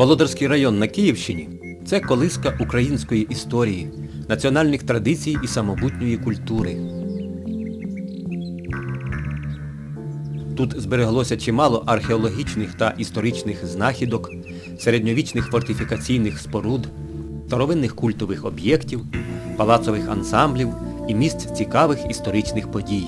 Володарський район на Київщині це колиска української історії, національних традицій і самобутньої культури. Тут збереглося чимало археологічних та історичних знахідок, середньовічних фортифікаційних споруд, старовинних культових об'єктів, палацових ансамблів і місць цікавих історичних подій.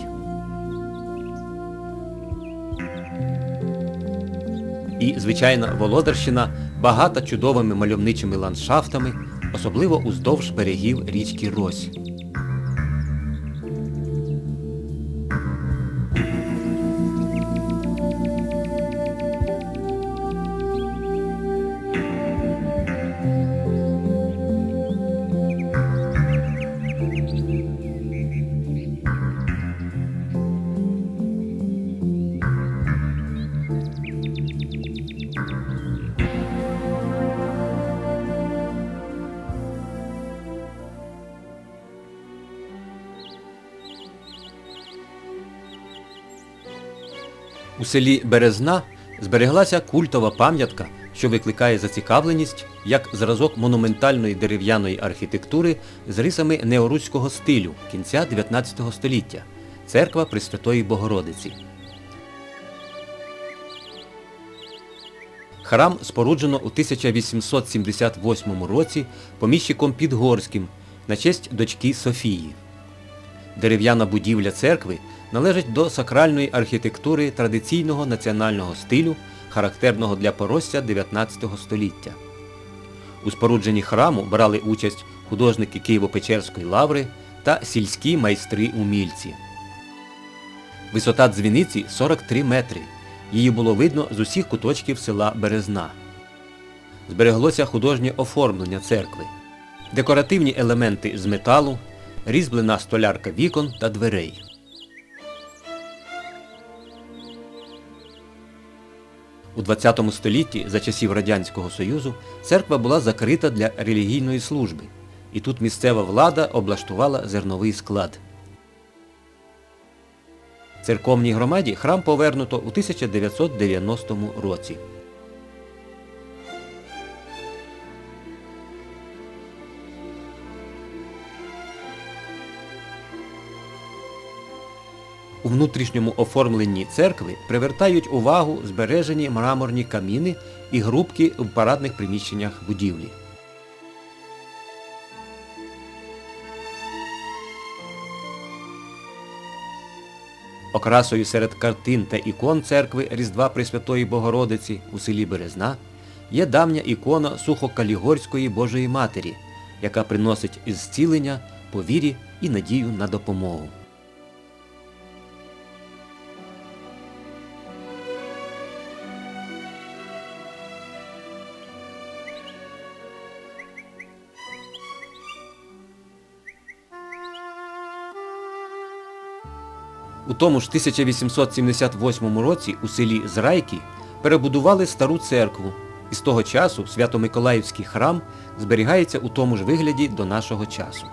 І, звичайно, Володарщина багата чудовими мальовничими ландшафтами, особливо уздовж берегів річки Рось. Селі Березна збереглася культова пам'ятка, що викликає зацікавленість як зразок монументальної дерев'яної архітектури з рисами неоруського стилю кінця 19 століття церква Пресвятої Богородиці. Храм споруджено у 1878 році поміщиком Підгорським на честь дочки Софії. Дерев'яна будівля церкви належить до сакральної архітектури традиційного національного стилю, характерного для поросся 19 століття. У спорудженні храму брали участь художники Києво-Печерської лаври та сільські майстри-умільці. Висота дзвіниці 43 метри. Її було видно з усіх куточків села Березна. Збереглося художнє оформлення церкви, декоративні елементи з металу, різьблена столярка вікон та дверей. У ХХ столітті за часів Радянського Союзу церква була закрита для релігійної служби, і тут місцева влада облаштувала зерновий склад. Церковній громаді храм повернуто у 1990 році. Внутрішньому оформленні церкви привертають увагу збережені мраморні каміни і грубки в парадних приміщеннях будівлі. Окрасою серед картин та ікон церкви Різдва Пресвятої Богородиці у селі Березна є давня ікона Сухокалігорської Божої Матері, яка приносить зцілення по вірі і надію на допомогу. У тому ж 1878 році у селі Зрайки перебудували стару церкву, і з того часу Свято-Миколаївський храм зберігається у тому ж вигляді до нашого часу.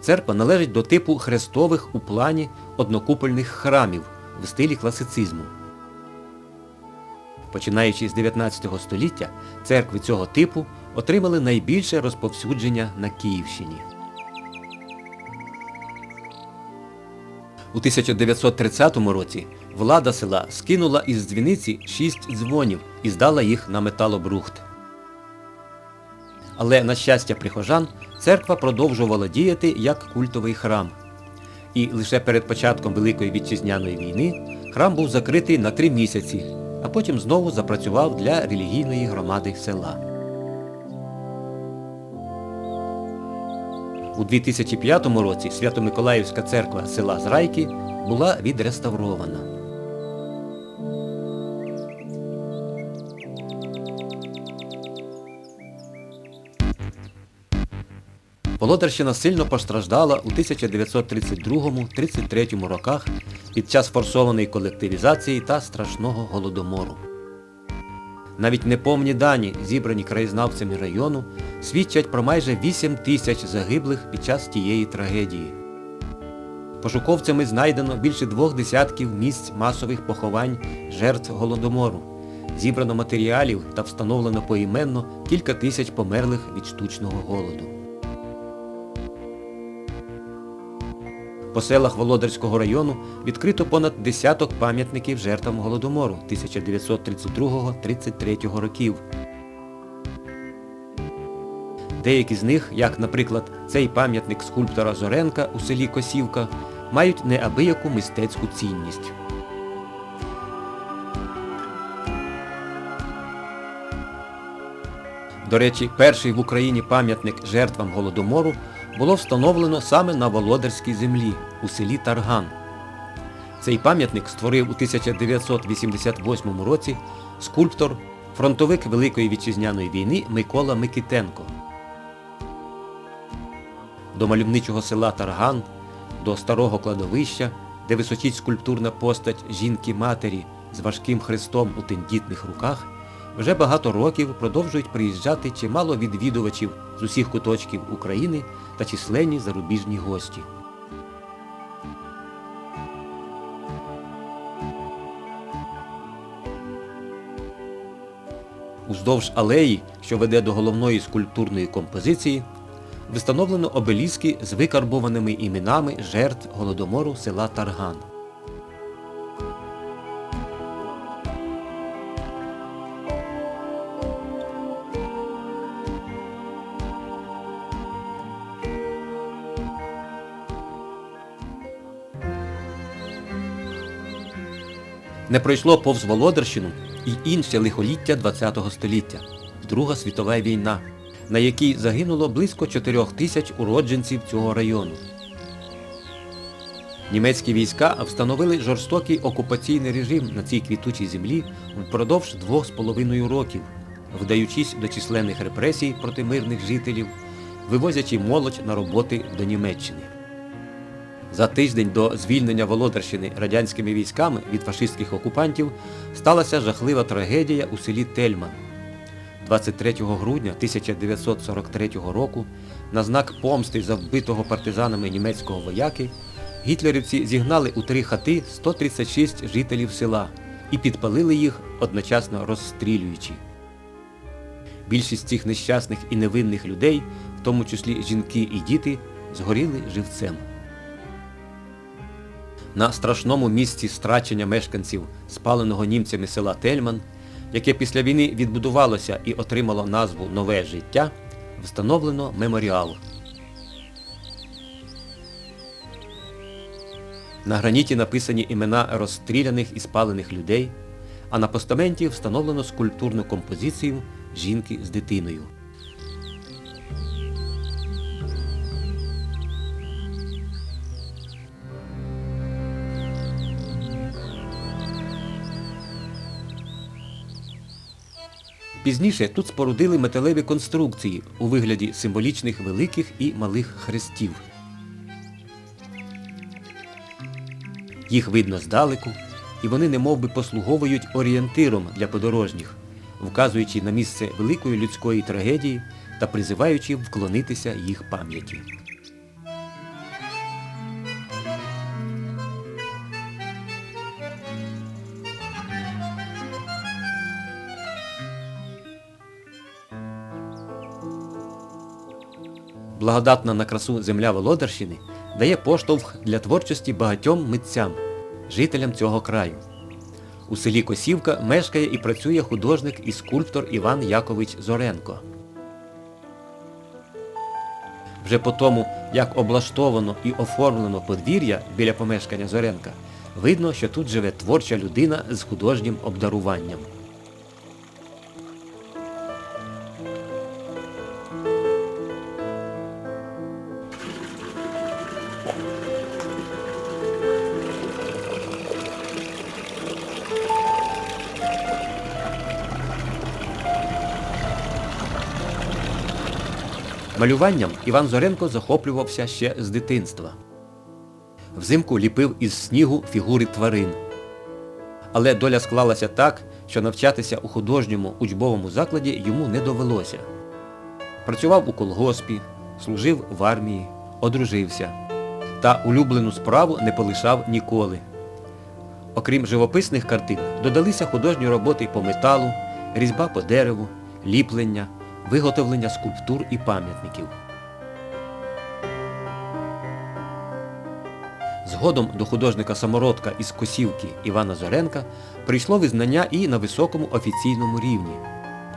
Церква належить до типу хрестових у плані однокупольних храмів в стилі класицизму. Починаючи з 19 століття, церкви цього типу отримали найбільше розповсюдження на Київщині. У 1930 році влада села скинула із дзвіниці шість дзвонів і здала їх на металобрухт. Але, на щастя прихожан, церква продовжувала діяти як культовий храм. І лише перед початком Великої Вітчизняної війни храм був закритий на три місяці, а потім знову запрацював для релігійної громади села. У 2005 році Свято-Миколаївська церква села Зрайки була відреставрована. Володарщина сильно постраждала у 1932-33 роках під час форсованої колективізації та страшного голодомору. Навіть неповні дані, зібрані краєзнавцями району, свідчать про майже 8 тисяч загиблих під час тієї трагедії. Пошуковцями знайдено більше двох десятків місць масових поховань жертв Голодомору. Зібрано матеріалів та встановлено поіменно кілька тисяч померлих від штучного голоду. По селах Володарського району відкрито понад десяток пам'ятників жертвам Голодомору 1932-33 років. Деякі з них, як, наприклад, цей пам'ятник скульптора Зоренка у селі Косівка, мають неабияку мистецьку цінність. До речі, перший в Україні пам'ятник жертвам Голодомору було встановлено саме на Володарській землі у селі Тарган. Цей пам'ятник створив у 1988 році скульптор, фронтовик Великої Вітчизняної війни Микола Микитенко. До мальовничого села Тарган, до старого кладовища, де височить скульптурна постать жінки-матері з важким хрестом у тендітних руках, вже багато років продовжують приїжджати чимало відвідувачів з усіх куточків України та численні зарубіжні гості. Уздовж алеї, що веде до головної скульптурної композиції, встановлено обеліски з викарбованими іменами жертв голодомору села Тарган. Не пройшло повз Володарщину і інше лихоліття ХХ століття Друга світова війна, на якій загинуло близько 4 тисяч уродженців цього району. Німецькі війська встановили жорстокий окупаційний режим на цій квітучій землі впродовж двох з половиною років, вдаючись до численних репресій проти мирних жителів, вивозячи молодь на роботи до Німеччини. За тиждень до звільнення Володарщини радянськими військами від фашистських окупантів сталася жахлива трагедія у селі Тельман. 23 грудня 1943 року на знак помсти за вбитого партизанами німецького вояки гітлерівці зігнали у три хати 136 жителів села і підпалили їх, одночасно розстрілюючи. Більшість цих нещасних і невинних людей, в тому числі жінки і діти, згоріли живцем. На страшному місці страчення мешканців спаленого німцями села Тельман, яке після війни відбудувалося і отримало назву Нове життя, встановлено меморіал. На граніті написані імена розстріляних і спалених людей, а на постаменті встановлено скульптурну композицію жінки з дитиною. Пізніше тут спорудили металеві конструкції у вигляді символічних великих і малих хрестів. Їх видно здалеку, і вони немовби послуговують орієнтиром для подорожніх, вказуючи на місце великої людської трагедії та призиваючи вклонитися їх пам'яті. Благодатна на красу земля Володарщини дає поштовх для творчості багатьом митцям, жителям цього краю. У селі Косівка мешкає і працює художник і скульптор Іван Якович Зоренко. Вже по тому, як облаштовано і оформлено подвір'я біля помешкання Зоренка, видно, що тут живе творча людина з художнім обдаруванням. Малюванням Іван Зоренко захоплювався ще з дитинства. Взимку ліпив із снігу фігури тварин. Але доля склалася так, що навчатися у художньому учбовому закладі йому не довелося. Працював у колгоспі, служив в армії, одружився. та улюблену справу не полишав ніколи. Окрім живописних картин, додалися художні роботи по металу, різьба по дереву, ліплення, виготовлення скульптур і пам'ятників. Згодом до художника самородка із Косівки Івана Зоренка прийшло визнання і на високому офіційному рівні.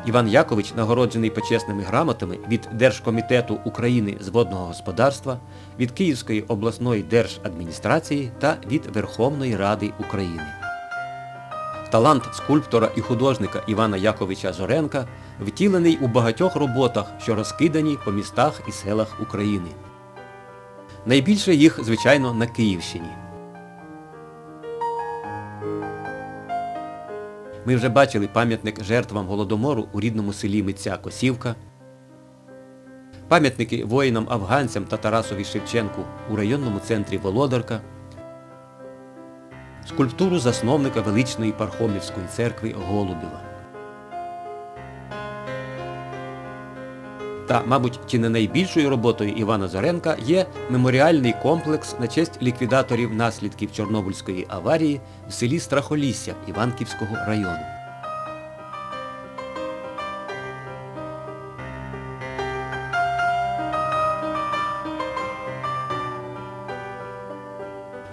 Іван Якович нагороджений почесними грамотами від Держкомітету України з водного господарства, від Київської обласної держадміністрації та від Верховної Ради України. Талант скульптора і художника Івана Яковича Зоренка втілений у багатьох роботах, що розкидані по містах і селах України. Найбільше їх, звичайно, на Київщині. Ми вже бачили пам'ятник жертвам Голодомору у рідному селі Митця Косівка, пам'ятники воїнам-афганцям та Тарасові Шевченку у районному центрі Володарка, скульптуру засновника величної Пархомівської церкви Голубєва. Та, мабуть, чи не найбільшою роботою Івана Зоренка є меморіальний комплекс на честь ліквідаторів наслідків Чорнобильської аварії в селі Страхолісся Іванківського району.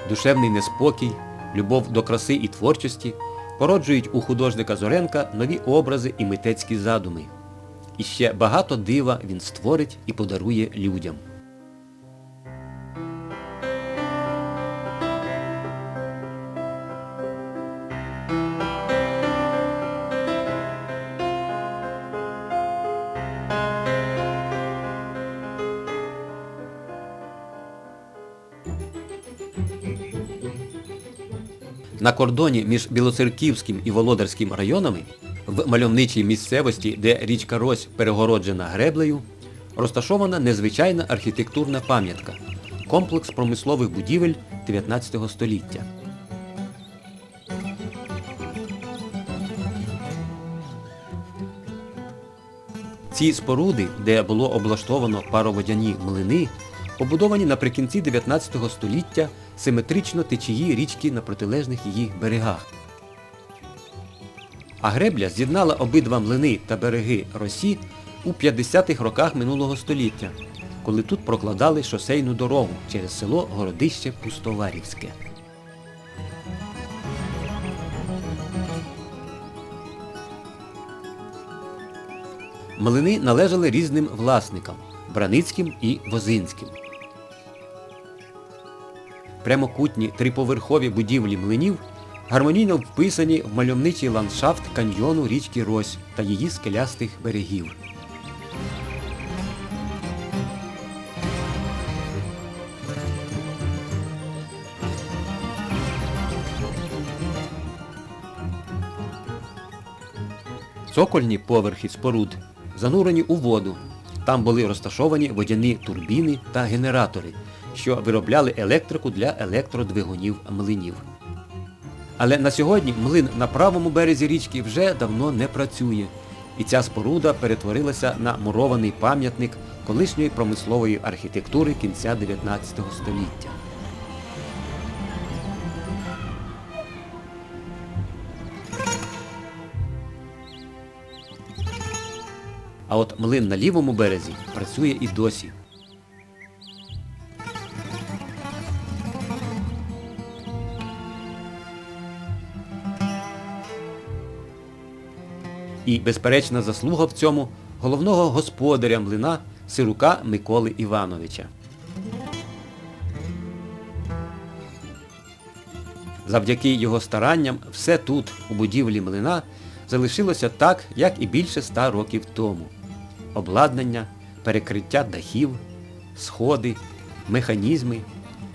Душевний неспокій, любов до краси і творчості породжують у художника Зоренка нові образи і митецькі задуми. І ще багато дива він створить і подарує людям. На кордоні між Білоцерківським і Володарським районами в мальовничій місцевості, де річка Рось перегороджена греблею, розташована незвичайна архітектурна пам'ятка комплекс промислових будівель 19 століття. Ці споруди, де було облаштовано пароводяні млини, побудовані наприкінці 19 століття симетрично течії річки на протилежних її берегах. А гребля з'єднала обидва млини та береги Росі у 50-х роках минулого століття, коли тут прокладали шосейну дорогу через село Городище Пустоварівське. Млини належали різним власникам Браницьким і Возинським. Прямокутні триповерхові будівлі млинів гармонійно вписані в мальовничий ландшафт каньйону річки Рось та її скелястих берегів. Цокольні поверхи споруд занурені у воду. Там були розташовані водяні турбіни та генератори, що виробляли електрику для електродвигунів млинів. Але на сьогодні млин на правому березі річки вже давно не працює. І ця споруда перетворилася на мурований пам'ятник колишньої промислової архітектури кінця 19 століття. А от млин на лівому березі працює і досі. І безперечна заслуга в цьому головного господаря млина Сирука Миколи Івановича. Завдяки його старанням все тут, у будівлі млина, залишилося так, як і більше ста років тому. Обладнання, перекриття дахів, сходи, механізми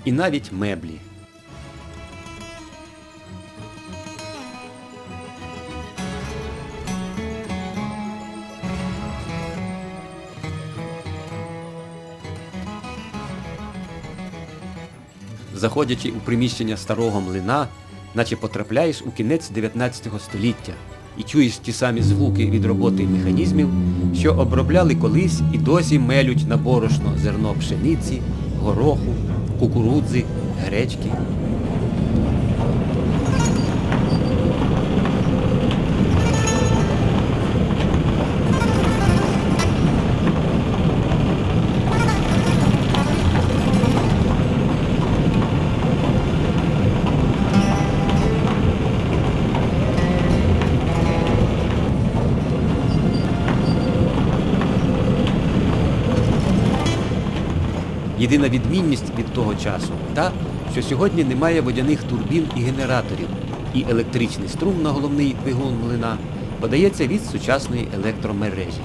і навіть меблі. Заходячи у приміщення старого млина, наче потрапляєш у кінець 19 століття і чуєш ті самі звуки від роботи механізмів, що обробляли колись і досі мелють на борошно зерно пшениці, гороху, кукурудзи, гречки. Єдина відмінність від того часу та, що сьогодні немає водяних турбін і генераторів, і електричний струм на головний двигун млина подається від сучасної електромережі.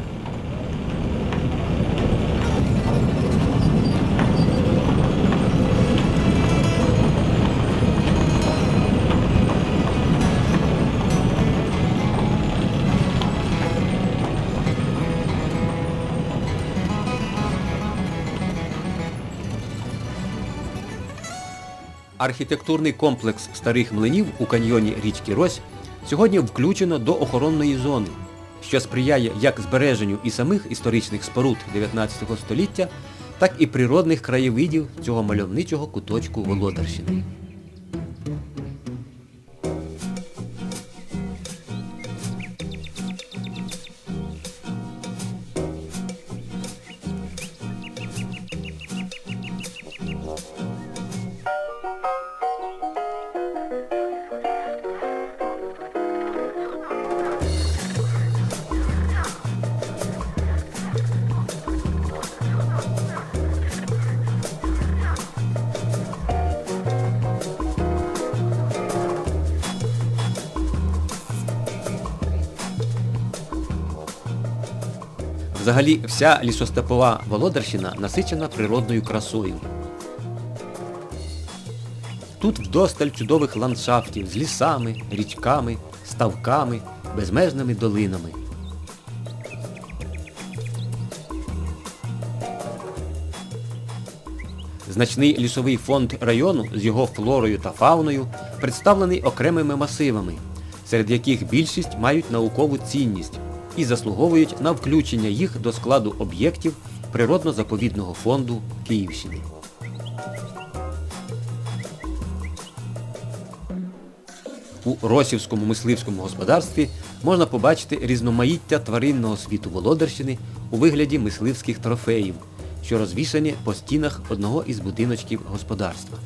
Архітектурний комплекс старих млинів у каньйоні річки Рось сьогодні включено до охоронної зони, що сприяє як збереженню і самих історичних споруд 19 століття, так і природних краєвидів цього мальовничого куточку Володарщини. Взагалі, вся лісостепова Володарщина насичена природною красою. Тут вдосталь чудових ландшафтів з лісами, річками, ставками, безмежними долинами. Значний лісовий фонд району з його флорою та фауною представлений окремими масивами, серед яких більшість мають наукову цінність і заслуговують на включення їх до складу об'єктів природно-заповідного фонду Київщини. У Росівському мисливському господарстві можна побачити різноманіття тваринного світу Володарщини у вигляді мисливських трофеїв, що розвішані по стінах одного із будиночків господарства.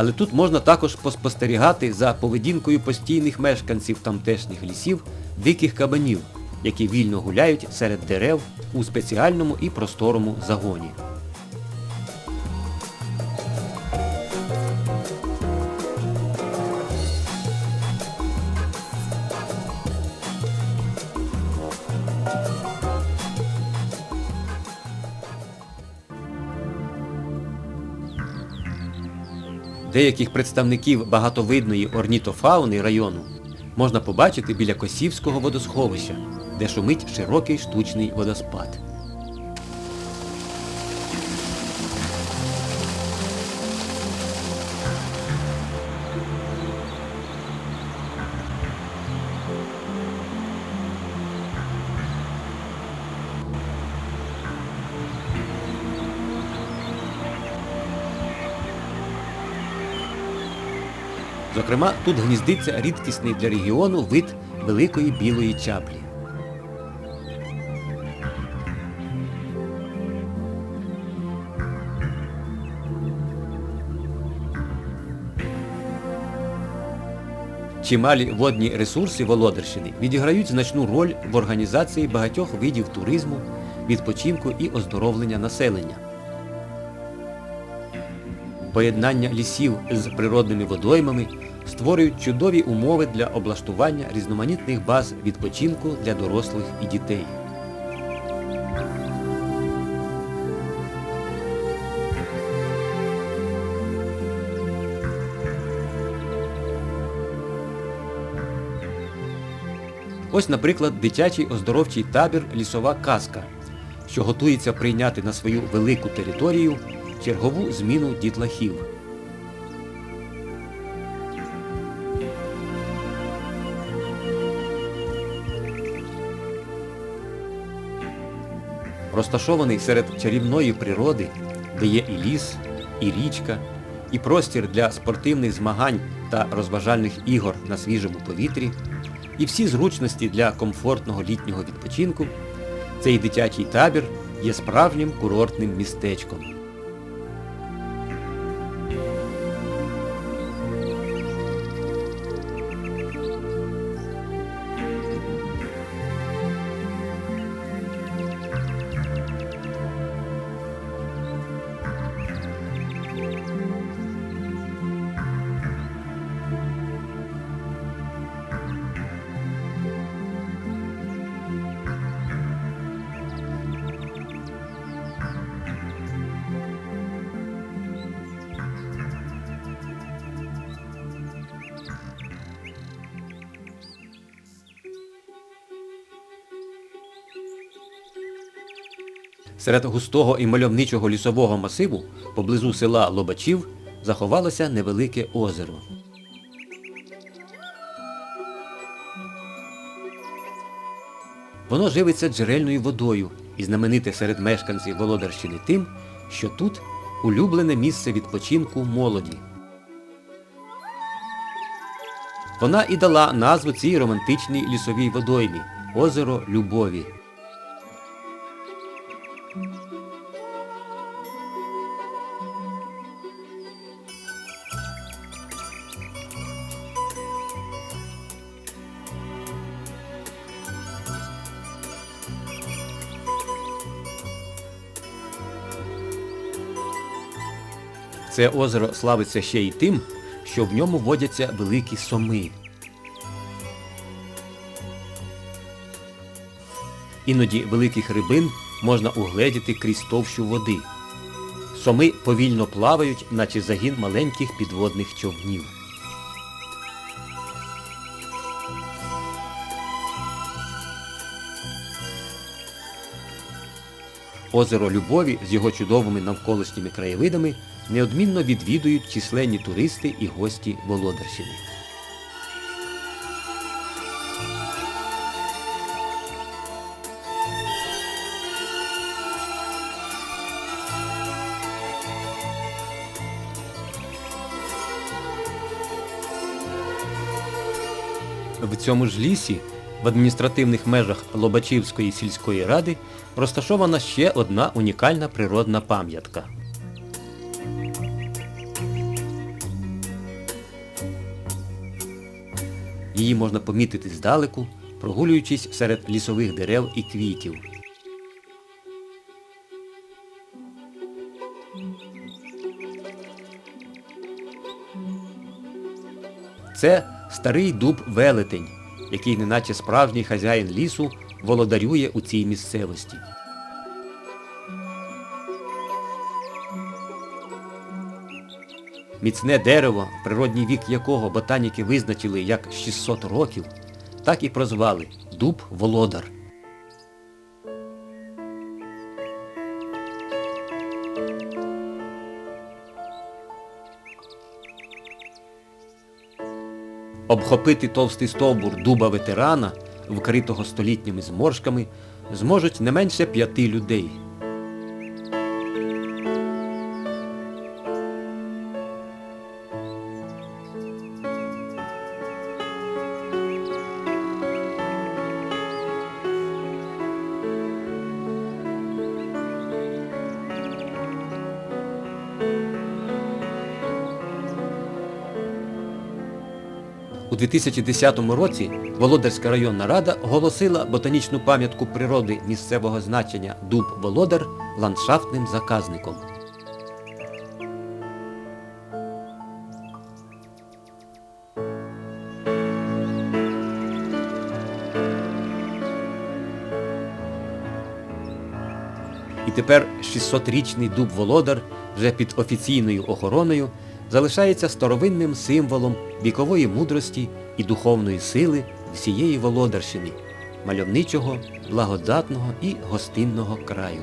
Але тут можна також поспостерігати за поведінкою постійних мешканців тамтешніх лісів диких кабанів, які вільно гуляють серед дерев у спеціальному і просторому загоні. Деяких представників багатовидної орнітофауни району можна побачити біля Косівського водосховища, де шумить широкий штучний водоспад. Зокрема, тут гніздиться рідкісний для регіону вид великої білої чаплі. Чималі водні ресурси Володарщини відіграють значну роль в організації багатьох видів туризму, відпочинку і оздоровлення населення. Поєднання лісів з природними водоймами створюють чудові умови для облаштування різноманітних баз відпочинку для дорослих і дітей. Ось, наприклад, дитячий оздоровчий табір Лісова казка, що готується прийняти на свою велику територію чергову зміну дітлахів. Розташований серед чарівної природи, де є і ліс, і річка, і простір для спортивних змагань та розважальних ігор на свіжому повітрі, і всі зручності для комфортного літнього відпочинку, цей дитячий табір є справжнім курортним містечком. Серед густого і мальовничого лісового масиву поблизу села Лобачів заховалося невелике озеро. Воно живиться джерельною водою і знамените серед мешканців Володарщини тим, що тут улюблене місце відпочинку молоді. Вона і дала назву цій романтичній лісовій водоймі озеро Любові. Це озеро славиться ще й тим, що в ньому водяться великі соми. Іноді великих рибин можна угледіти крізь товщу води. Соми повільно плавають, наче загін маленьких підводних човнів. Озеро Любові з його чудовими навколишніми краєвидами неодмінно відвідують численні туристи і гості Володарщини. Цьому ж лісі, в адміністративних межах Лобачівської сільської ради, розташована ще одна унікальна природна пам'ятка. Її можна помітити здалеку, прогулюючись серед лісових дерев і квітів. Це старий дуб велетень, який неначе справжній хазяїн лісу володарює у цій місцевості. Міцне дерево, природній вік якого ботаніки визначили як 600 років, так і прозвали Дуб Володар. Обхопити товстий стовбур дуба ветерана, вкритого столітніми зморшками, зможуть не менше п'яти людей. 2010 році Володарська районна рада оголосила ботанічну пам'ятку природи місцевого значення Дуб Володар ландшафтним заказником. І тепер 600-річний дуб Володар вже під офіційною охороною залишається старовинним символом вікової мудрості і духовної сили всієї Володарщини, мальовничого, благодатного і гостинного краю.